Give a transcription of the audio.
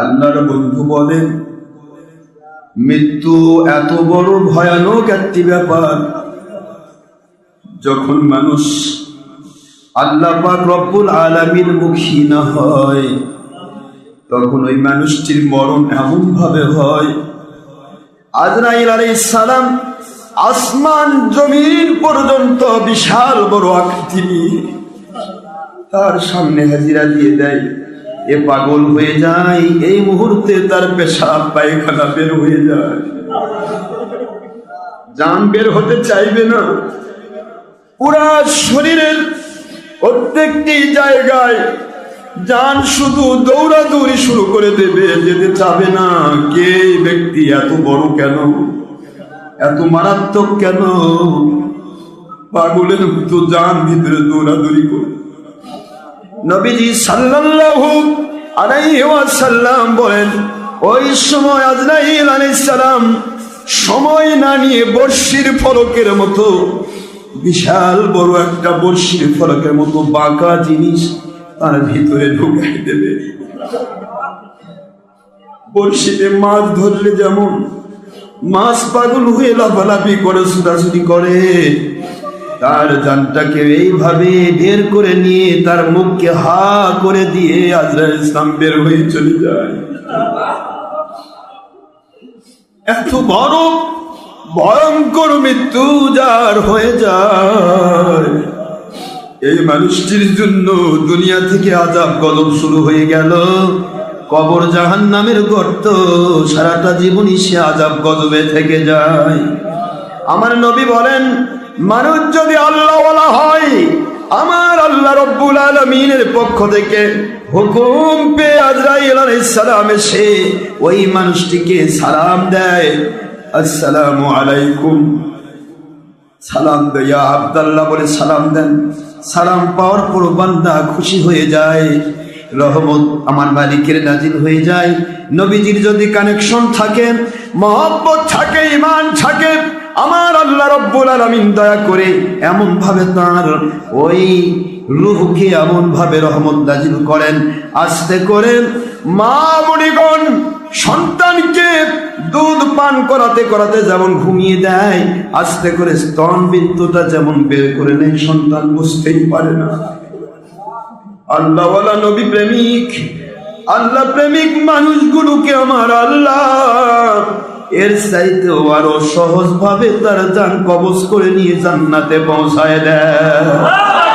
আল্লাহর বন্ধু বলেন, মৃত্যু এত বড় ভয়ানক একটি ব্যাপার। যখন মানুষ আল্লাহ রব্বুল আলামিন মুখী না হয়, তখন ওই মানুষটির মরণ এমন ভাবে হয়, আজরাইল আলাইহিস সালাম আসমান জমিন পর্যন্ত বিশাল বড় আকৃতি তার সামনে হাজিরা দিয়ে দেয়। এ পাগল হয়ে যায়, এই মুহূর্তে তার পেশাব পায়খানা বের হয়ে যায়। জান বের হতে চাইবে না। পুরা শরীরের প্রত্যেকটি জায়গায় জান শুধু দৌড়াদৌড়ি শুরু করে দেবে, যেতে চাবে না। কে ব্যক্তি? এত বড় কেন? এত মারাত্মক কেন? পাগলের মতো জান ভিতরে দৌড়াদৌড়ি নবীজি সাল্লাল্লাহু আলাইহি ওয়াসাল্লাম বলেন, ওই সময় আজরাইল আলাইহিস সালাম সময় না নিয়ে বর্ষির ফলকের মতো, বিশাল বড় একটা বর্ষির ফলকের মতো বাঁকা জিনিস তার ভিতরে ঢুকাই দেবে। বর্ষিতে মাছ ধরলে যেমন, মাছ পাগল হয়ে লাফালাফি করে, ছুটাছুটি করে তার জানটাকে এইভাবে বের করে নিয়ে তার মুখকে হা করে দিয়ে আজরাইল ইসলাম বের হয়ে চলে যায়। এত বড় ভয়ঙ্কর মৃত্যু যার হয়ে যায়। এই মানুষটির জন্য দুনিয়া থেকে আজাব গলব শুরু হয়ে গেল। কবর জাহান নামের গর্ত, সারাটা জীবনই সে আজাব গজবে থেকে যায়। আমার নবী বলেন মানুষ যদি আল্লাহ বলা হয়, আমার আল্লাহ রব্বুল আলমিনের পক্ষ থেকে হুকুম পে আজরাইল আলাইহিস সালাম এসে ওই মানুষটিকে সালাম দেয়। আসসালামু আলাইকুম। সালাম দেয়া আবদাল্লাহ বলে সালাম দেন। সালাম পাওয়ার পর বান্দা খুশি হয়ে যায়, রহমত আমার মালিকের নাজিল হয়ে যায়। নবীজির যদি কানেকশন থাকে, মহব্বত থাকে ইমান থাকে আমার আল্লাহ রব্বুল আলামিন দয়া করে এমন ভাবে তার ওই রুহকে এমন ভাবে রহমত নাজিল করেন। আস্তে করে মা মণিগণ, সন্তানকে দুধ পান করাতে করাতে যেমন ঘুমিয়ে দেয়, আস্তে করে স্তন বিন্দুটা যেমন বের করে নেয়, সন্তান বুঝতেই পারে না। আল্লাহওয়ালা নবী প্রেমিক, আল্লাহ প্রেমিক মানুষগুলোকে আমার আল্লাহ এর চাইতে আরও সহজ ভাবে তার যান কবজ করে নিয়ে জান্নাতে পৌঁছায় দেয়।